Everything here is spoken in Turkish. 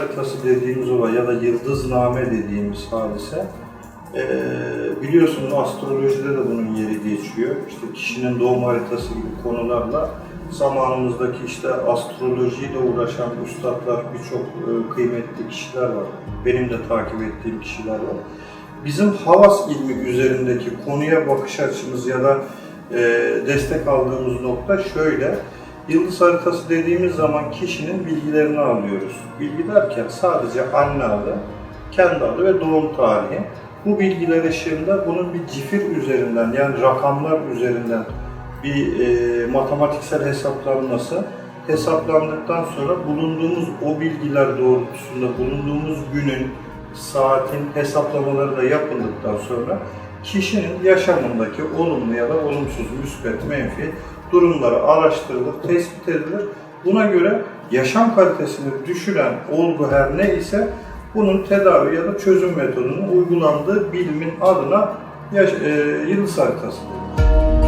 haritası dediğimiz olay ya da yıldızname dediğimiz hadise e, biliyorsunuz astrolojide de bunun yeri geçiyor. İşte kişinin doğum haritası gibi konularla zamanımızdaki işte astrolojiyle uğraşan üstadlar, birçok kıymetli kişiler var. Benim de takip ettiğim kişiler var. Bizim havas ilmi üzerindeki konuya bakış açımız ya da e, destek aldığımız nokta şöyle. Yıldız haritası dediğimiz zaman kişinin bilgilerini alıyoruz. Bilgi derken sadece anne adı, kendi adı ve doğum tarihi. Bu bilgiler ışığında bunun bir cifir üzerinden yani rakamlar üzerinden bir e, matematiksel hesaplanması hesaplandıktan sonra bulunduğumuz o bilgiler doğrultusunda bulunduğumuz günün, saatin hesaplamaları da yapıldıktan sonra kişinin yaşamındaki olumlu ya da olumsuz, müspet, menfi durumları araştırılır, tespit edilir. Buna göre yaşam kalitesini düşüren olgu her ne ise bunun tedavi ya da çözüm metodunun uygulandığı bilimin adına yaş- e, yıldız haritası denir.